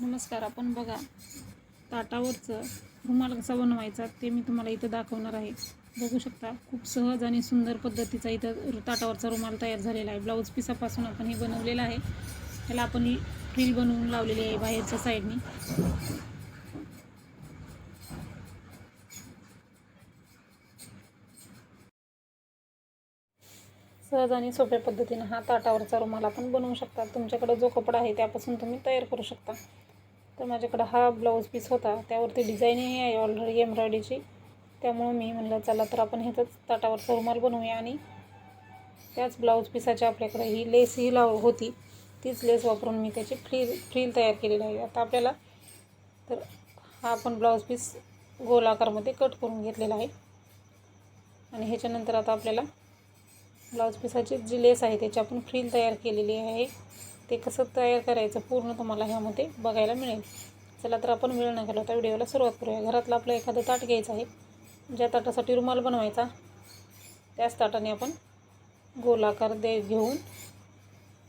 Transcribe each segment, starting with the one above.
नमस्कार आपण बघा ताटावरचं रुमाल कसा बनवायचा ते मी तुम्हाला इथं दाखवणार आहे. बघू शकता खूप सहज आणि सुंदर पद्धतीचा इथं रु- ताटावरचा रुमाल तयार झालेला आहे. ब्लाऊज पिसापासून आपण हे बनवलेलं आहे. त्याला आपण ही फ्रील बनवून लावलेली आहे बाहेरच्या साईडनी. सहज आणि सोप्या पद्धतीनं हा ताटावरचा रुमाल आपण बनवू शकता. तुमच्याकडे जो कपडा आहे त्यापासून तुम्ही तयार करू शकता. तर माझ्याकडं हा ब्लाऊज पीस होता. त्यावरती डिझाईनही आहे ऑलरेडी एम्ब्रॉयडरीची त्यामुळं मी म्हणलं चला तर आपण ह्याचाच ताटावरचा रुमाल बनवूया आणि त्याच ब्लाऊज पिसाच्या आपल्याकडे ही लेस ही लाव होती. तीच लेस वापरून मी त्याची फ्री फ्रील तयार केलेली आहे. आता आपल्याला तर हा आपण ब्लाऊज पीस गोल आकारमध्ये कट करून घेतलेला आहे. आणि ह्याच्यानंतर आता आपल्याला ब्लाऊज पिसाची जी लेस आहे त्याची आपण फ्रील तयार केलेली आहे. ते कसं तयार करायचं पूर्ण तुम्हाला ह्यामध्ये बघायला मिळेल. चला तर आपण वेळ न घालवता व्हिडिओला सुरुवात करूया. घरातलं आपलं एखादं ताट घ्यायचं आहे. ज्या ताटासाठी रुमाल बनवायचा त्याच ताटाने आपण गोलाकार दे घेऊन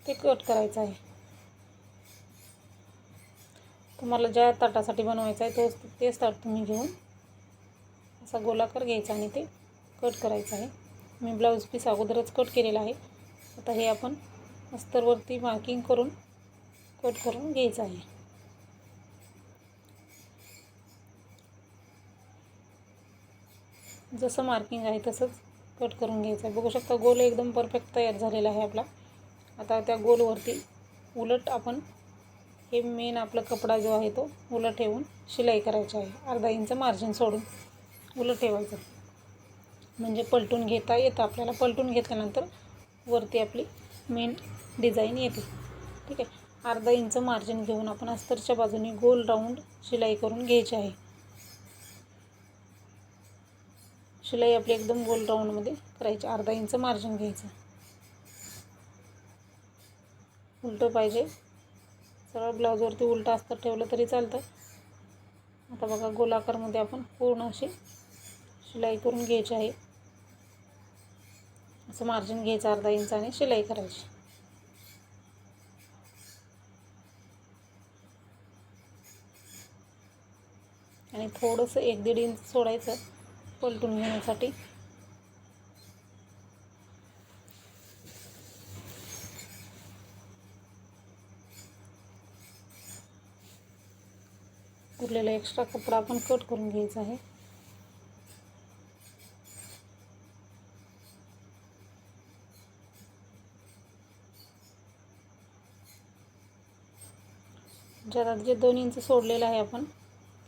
ते कट करायचं आहे. तुम्हाला ज्या ताटासाठी बनवायचं आहे तोच तेच ताट तुम्ही घेऊन असा गोलाकार घ्यायचा आणि ते कट करायचं आहे. मी ब्लाऊज पीस अगोदरच कट केलेला आहे. आता हे आपण अस्तरवरती मार्किंग करून कट करून घ्यायचं आहे. जसं मार्किंग आहे तसंच कट करून घ्यायचं आहे. बघू शकता गोल एकदम परफेक्ट तयार झालेला आहे आपला. आता त्या गोलवरती उलट आपण हे मेन आपला कपडा जो आहे तो उलट ठेवून शिलाई करायची आहे. अर्धा इंच मार्जिन सोडून उलट ठेवायचं. म्हणजे पलटून घेता येतं. आपल्याला पलटून घेतल्यानंतर वरती आपली मेन डिझाईन येते. ठीक आहे. अर्धा इंच मार्जिन घेऊन आपण अस्तरच्या बाजूने गोल राऊंड शिलाई करून घ्यायची आहे. शिलाई आपली एकदम गोल राऊंडमध्ये करायची. अर्धा इंच मार्जिन घ्यायचं. उलटं पाहिजे. सरळ ब्लाऊजवरती उलटं अस्तर ठेवलं तरी चालतं. आता बघा गोलाकारमध्ये आपण पूर्ण अशी शिलाई करून घ्यायची आहे. असं मार्जिन घ्यायचं अर्धा इंच आणि शिलाई करायची. आणि थोडंसं एक दीड इंच सोडायचं पलटून घेण्यासाठी. उरलेला एक्स्ट्रा कपडा आपण कट करून घ्यायचा आहे. ज्यात जे दोन इंच सोडलेलं आहे आपण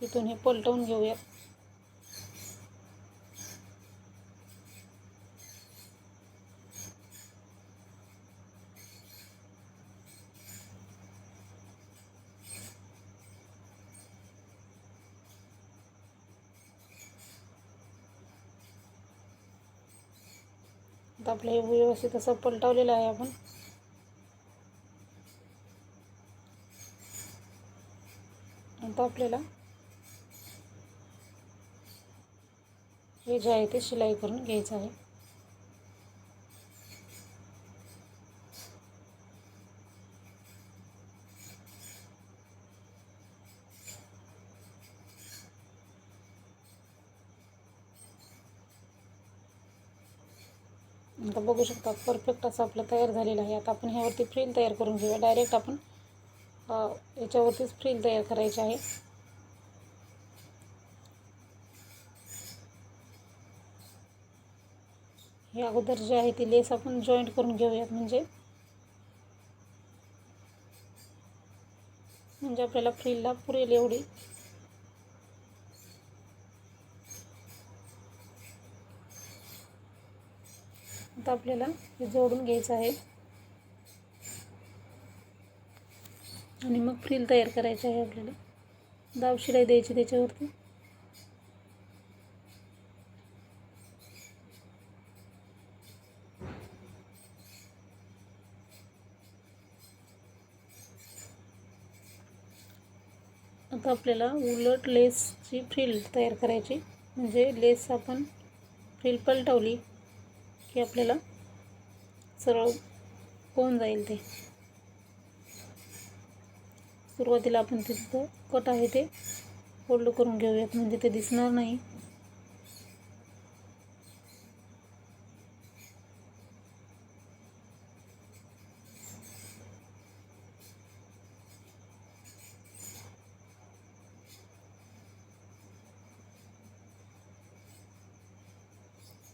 तिथून हे पलटवून घेऊयात. आता आपलं हे व्यवस्थित असं पलटवलेलं आहे आपण. आता आपल्याला हे जे आहे ते शिलाई करून घ्यायचं आहे. आता बघू शकता परफेक्ट असं आपलं तयार झालेलं आहे. आता आपण ह्यावरती फ्रील तयार करून घेऊया. डायरेक्ट आपण याच्यावरतीच फ्रील तयार करायची आहे. हे अगोदर जे आहे ती लेस आपण जॉईंट करून घेऊयात म्हणजे. म्हणजे आपल्याला फ्रीलला पुरेल एवढी. आता आपल्याला हे जोडून घ्यायचं आहे. आणि मग फ्रील तयार करायची आहे आपल्याला. दाव शिलाई द्यायची त्याच्यावरती. आपल्याला उलट लेसची फ्रिल तयार करायची. म्हणजे लेस आपण फ्रील पलटवली की आपल्याला सरळ होऊन जाईल ते. सुरुवातीला आपण तिथं कट आहे ते फोल्ड करून घेऊयात. म्हणजे ते दिसणार नाही.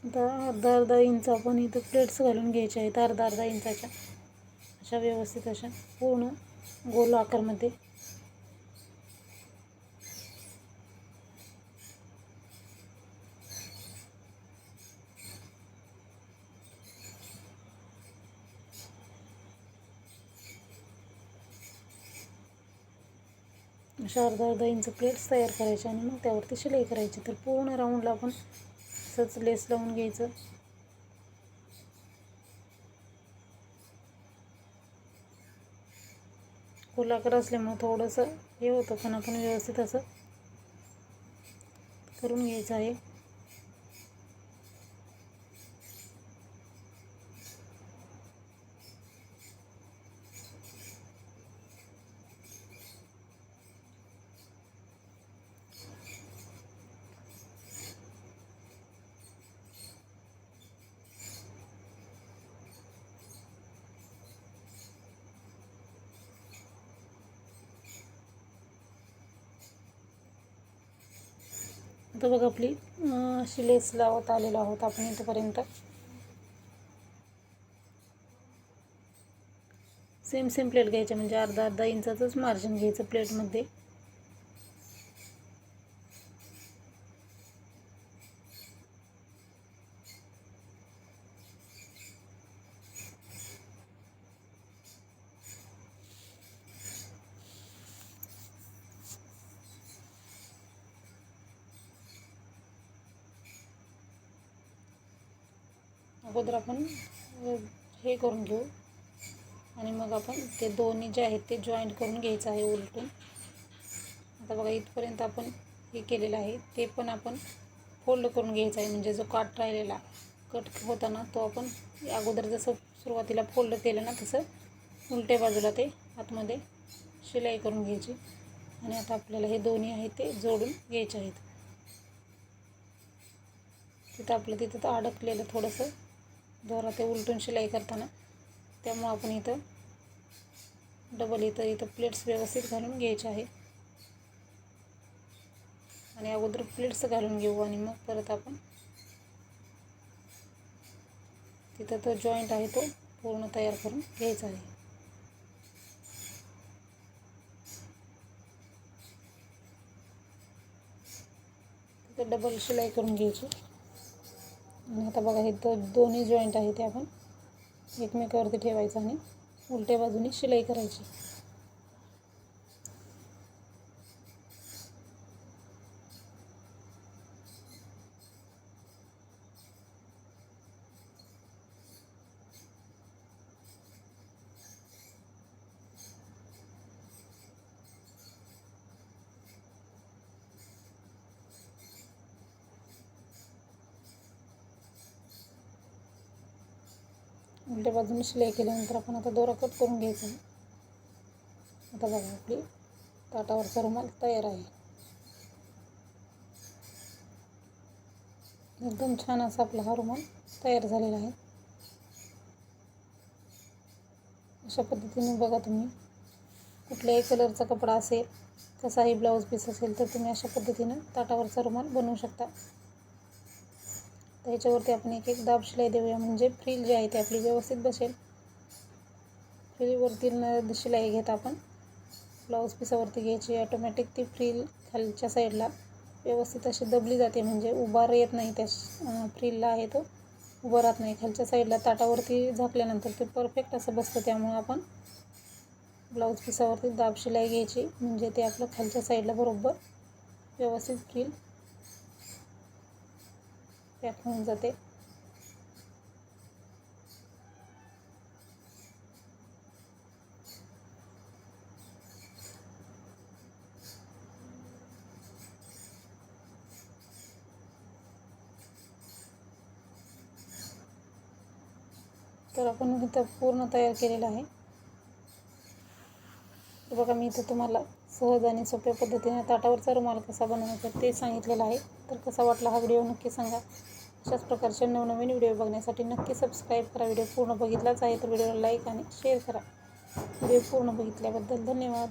आता अर्धा अर्धा इंच आपण इथं प्लेट्स घालून घ्यायच्या आहेत. अर्धा अर्धा इंचाच्या. अशा व्यवस्थित अशा पूर्ण गोल आकारमध्ये. अशा अर्धा अर्धा इंच प्लेट्स तयार करायच्या आणि मग त्यावरती शिलाई करायची. तर पूर्ण राऊंडला आपण असंच लेस लावून घ्यायचं. गोलाकार असल्यामुळे थोडंसं हे होतं पण आपण व्यवस्थित असं करून घ्यायचं आहे. आता बघ आपली अशी लेस लावत आलेलो आहोत आपण इथपर्यंत. सेम सेम प्लेट घ्यायचे म्हणजे अर्धा अर्धा इंचाचंच मार्जिन घ्यायचं प्लेटमध्ये अगोदर आपण हे करून घेऊ. आणि मग आपण ते दोन्ही जे आहेत ते जॉईंट करून घ्यायचं आहे उलटून. आता बघा इथपर्यंत आपण हे केलेलं आहे. ते पण आपण फोल्ड करून घ्यायचं आहे. म्हणजे जो काट राहिलेला कट होताना तो आपण अगोदर जसं सुरुवातीला फोल्ड केलं ना तसं उलट्या बाजूला ते आतमध्ये शिलाई करून घ्यायची. आणि आता आपल्याला हे दोन्ही आहेत ते जोडून घ्यायचे आहेत. तिथं आपलं तिथं तर अडकलेलं थोडंसं. दोरा ते उलटून शिलाई करताना. त्यामुळं आपण इथं डबल इथं इथं प्लेट्स व्यवस्थित घालून घ्यायचे आहे. आणि अगोदर प्लेट्स घालून घेऊ आणि मग परत आपण तिथं तो जॉईंट आहे तो पूर्ण तयार करून घ्यायचा आहे. तिथं डबल शिलाई करून घ्यायची. आणि आता बघा हे दो दोन्ही जॉईंट आहे ते आपण एकमेकावरती ठेवायचं आणि उलट्या बाजूने शिलाई करायची. उलट्या बाजूने शिलाई केल्यानंतर आपण आता दोरा कट करून घ्यायचा. आता बघा आपली ताटावरचा रुमाल तयार आहे. एकदम छान असा आपला हा रुमाल तयार झालेला आहे. अशा पद्धतीने बघा तुम्ही. कुठल्याही कलरचा कपडा असेल कसाही ब्लाऊज पीस असेल तर तुम्ही अशा पद्धतीनं ताटावरचा रुमाल बनवू शकता. तर ह्याच्यावरती आपण एक एक दाब शिलाई देऊया. म्हणजे फ्रील जी आहे ती आपली व्यवस्थित बसेल. फ्रीलवरती न शिलाई घेत आपण. ब्लाऊज पिसावरती घ्यायची. ऑटोमॅटिक ती फ्रील खालच्या साईडला व्यवस्थित अशी दबली जाते. म्हणजे उभार येत नाही त्या फ्रीलला आहे तो. उभं राहत नाही. खालच्या साईडला ताटावरती झाकल्यानंतर ते परफेक्ट असं बसतं. त्यामुळं आपण ब्लाऊज पिसावरती दाब शिलाई घ्यायची. म्हणजे ते आपलं खालच्या साईडला बरोबर व्यवस्थित फ्रील पॅक होऊन जाते. तर आपण इथं पूर्ण तयार केलेलं आहे. बघा मी इथं तुम्हाला सहज आणि सोप्या पद्धतीने ताटावरचा रुमाल कसा बनवायचा ते सांगितलेलं आहे. तर कसा वाटला हा व्हिडिओ नक्की सांगा. अशाच प्रकारचे नवनवीन व्हिडिओ बघण्यासाठी नक्की सबस्क्राईब करा. व्हिडिओ पूर्ण बघितलाच आहे तर व्हिडिओला लाईक आणि शेअर करा. व्हिडिओ पूर्ण बघितल्याबद्दल धन्यवाद.